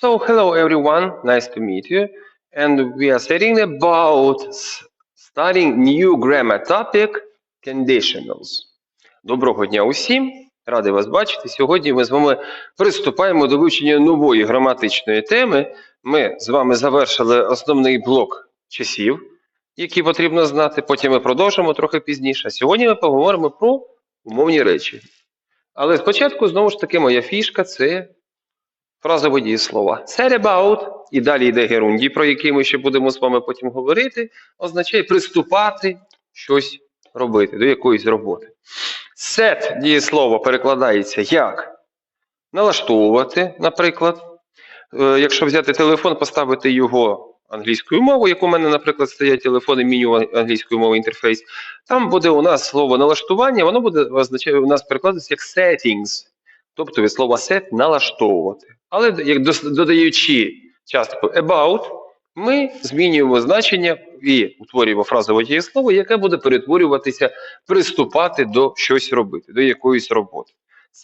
So, hello everyone, nice to meet you. And we are studying about s- studying new grammar topic conditionals. Доброго дня усім, радий вас бачити. Сьогодні ми з вами приступаємо до вивчення нової граматичної теми. Ми з вами завершили основний блок часів, які потрібно знати. Потім ми продовжимо трохи пізніше. Сьогодні ми поговоримо про умовні речі. Але спочатку, знову ж таки, моя фішка це фразове дієслова. Set about, і далі йде герунді, про який ми ще будемо з вами потім говорити, означає приступати, щось робити, до якоїсь роботи. Set дієслово перекладається як налаштовувати, наприклад. Е, Якщо взяти телефон, поставити його англійською мовою, як у мене, наприклад, стоять телефони меню англійської мови інтерфейс, там буде у нас слово налаштування, воно буде означає у нас перекладатися як settings, тобто від слова set налаштовувати. Але як додаючи частку about, ми змінюємо значення і утворюємо фразове дієслово, яке буде перетворюватися, приступати до щось робити, до якоїсь роботи.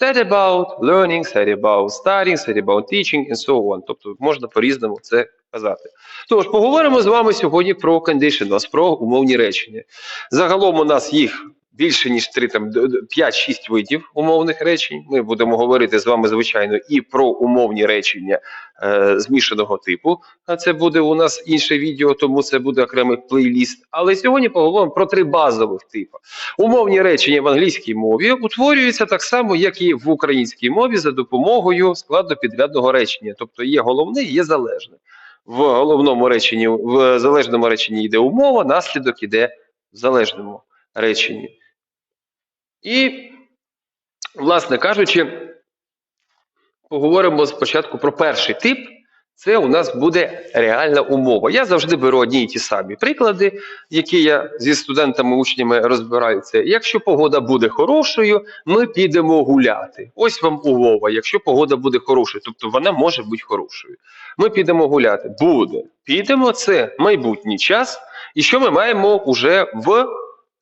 Set about learning, set about studying, set about teaching and so on. Тобто можна по-різному це казати. Тож, поговоримо з вами сьогодні про conditionals, про умовні речення. Загалом у нас їх більше ніж 3, там, 5-6 видів умовних речень. Ми будемо говорити з вами, звичайно, і про умовні речення е, змішаного типу. А це буде у нас інше відео, тому це буде окремий плейліст. Але сьогодні поговоримо про три базових типи. Умовні речення в англійській мові утворюються так само, як і в українській мові, за допомогою складу підрядного речення. Тобто є головне, є залежне. В головному реченні, в залежному реченні йде умова, наслідок іде в залежному реченні. І, власне кажучи, поговоримо спочатку про перший тип. Це у нас буде реальна умова. Я завжди беру одні і ті самі приклади, які я зі студентами, учнями розбираюся. Якщо погода буде хорошою, ми підемо гуляти. Ось вам умова. Якщо погода буде хорошою, тобто вона може бути хорошою. Ми підемо гуляти. Буде. Підемо це майбутній час. І що ми маємо уже в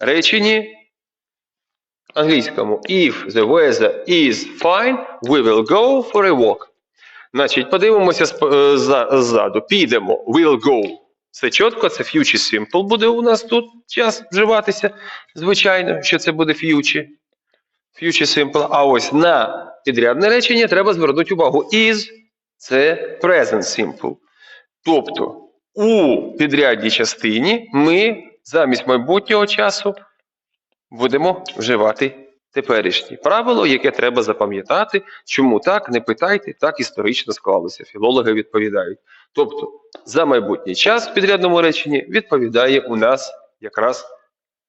реченні англійському? If the weather is fine, we will go for a walk. Значить, подивимося е, за- ззаду. Підемо. Will go. Це чітко, це future simple буде у нас тут час вживатися. Звичайно, що це буде future. Future simple. А ось на підрядне речення треба звернути увагу. Is це present simple. Тобто у підрядній частині ми замість майбутнього часу будемо вживати теперішнє правило, яке треба запам'ятати. Чому так? Не питайте, так історично склалося. Філологи відповідають. Тобто, за майбутній час в підрядному реченні відповідає у нас якраз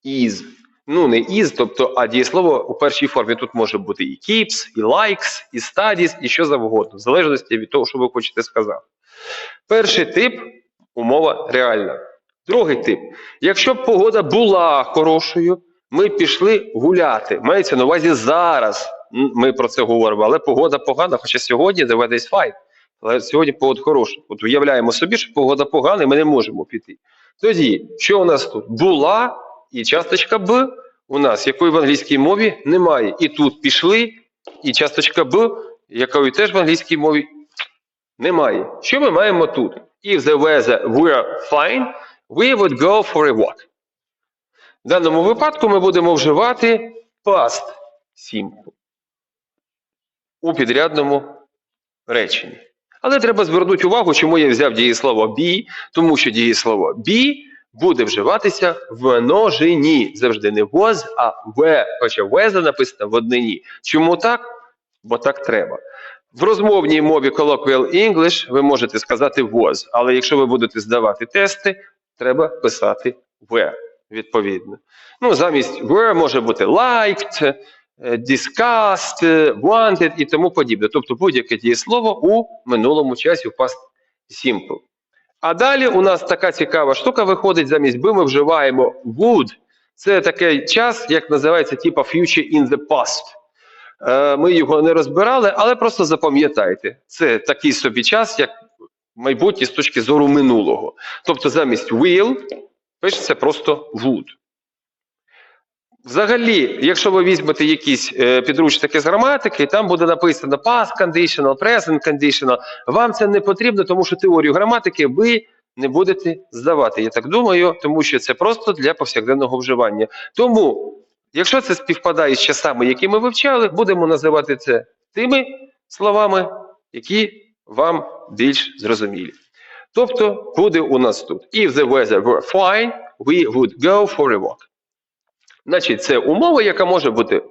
is. Ну, не is, тобто, а дієслово у першій формі тут може бути і keeps, і likes, і studies, і що завгодно, в залежності від того, що ви хочете сказати. Перший тип умова реальна. Другий тип. Якщо б погода була хорошою, ми пішли гуляти. Мається на увазі зараз. Ми про це говоримо, але погода погана, хоча сьогодні the weather is. Але сьогодні погода хороша. От уявляємо собі, що погода погана, і ми не можемо піти. Тоді, що у нас тут? Була і часточка Б у нас, якої в англійській мові немає. І тут пішли, і часточка Б, якої теж в англійській мові немає. Що ми маємо тут? If the weather were fine, we would go for a walk. В даному випадку ми будемо вживати past simple у підрядному реченні. Але треба звернути увагу, чому я взяв дієслово be, тому що дієслово be буде вживатися в множині. Завжди не was, а were, хоча weather написано в однині. Чому так? Бо так треба. В розмовній мові colloquial English ви можете сказати was, але якщо ви будете здавати тести, треба писати were, відповідно. Ну, замість were може бути liked, е, discussed, wanted і тому подібне. Тобто будь-яке дієслово у минулому часі в past simple. А далі у нас така цікава штука виходить, замість би ми вживаємо would. Це такий час, як називається, типа future in the past. Е, Ми його не розбирали, але просто запам'ятайте, це такий собі час, як майбутнє з точки зору минулого. Тобто замість will пишеться просто would. Взагалі, якщо ви візьмете якісь е, підручники з граматики, там буде написано past conditional, present conditional. Вам це не потрібно, тому що теорію граматики ви не будете здавати. Я так думаю, тому що це просто для повсякденного вживання. Тому, якщо це співпадає з часами, які ми вивчали, будемо називати це тими словами, які вам більш зрозумілі. Тобто буде у нас тут if the weather were fine, we would go for a walk. Значить, це умова, яка може бути,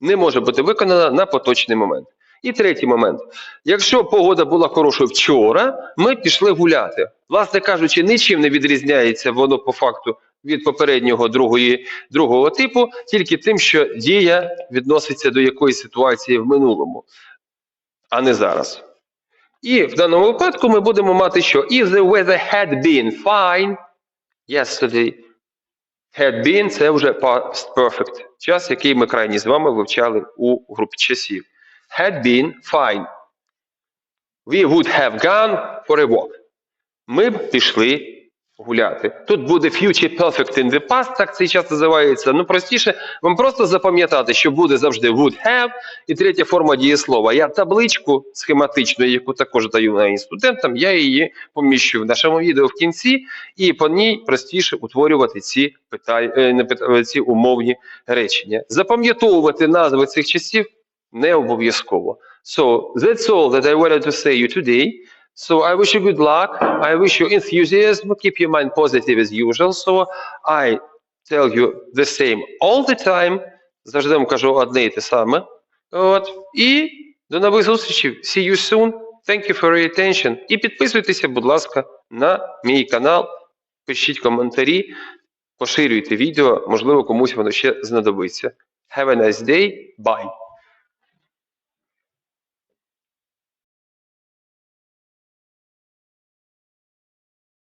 не може бути виконана на поточний момент. І третій момент. Якщо погода була хорошою вчора, ми пішли гуляти. Власне кажучи, нічим не відрізняється воно по факту від попереднього другої, другого типу, тільки тим, що дія відноситься до якоїсь ситуації в минулому, а не зараз. І в даному випадку ми будемо мати, що if the weather had been fine yesterday, had been – це вже past perfect, час, який ми крайні з вами вивчали у групі часів. Had been fine. We would have gone for a walk. Ми б пішли гуляти. Тут буде future perfect in the past, так цей час називається. Ну, простіше, вам просто запам'ятати, що буде завжди would have, і третя форма дієслова. Я табличку схематичну, яку також даю на студентам, я її поміщу в нашому відео в кінці, і по ній простіше утворювати ці, питання, е, пита- ці умовні речення. Запам'ятовувати назви цих часів не обов'язково. So that's all that I wanted to say you today. So I wish you good luck. I wish you enthusiasm. Keep your mind positive as usual. So I tell you the same all the time. Завжди вам кажу одне і те саме. От. І до нових зустрічей. See you soon. Thank you for your attention. І підписуйтеся, будь ласка, на мій канал. Пишіть коментарі, поширюйте відео. Можливо, комусь воно ще знадобиться. Have a nice day. Bye.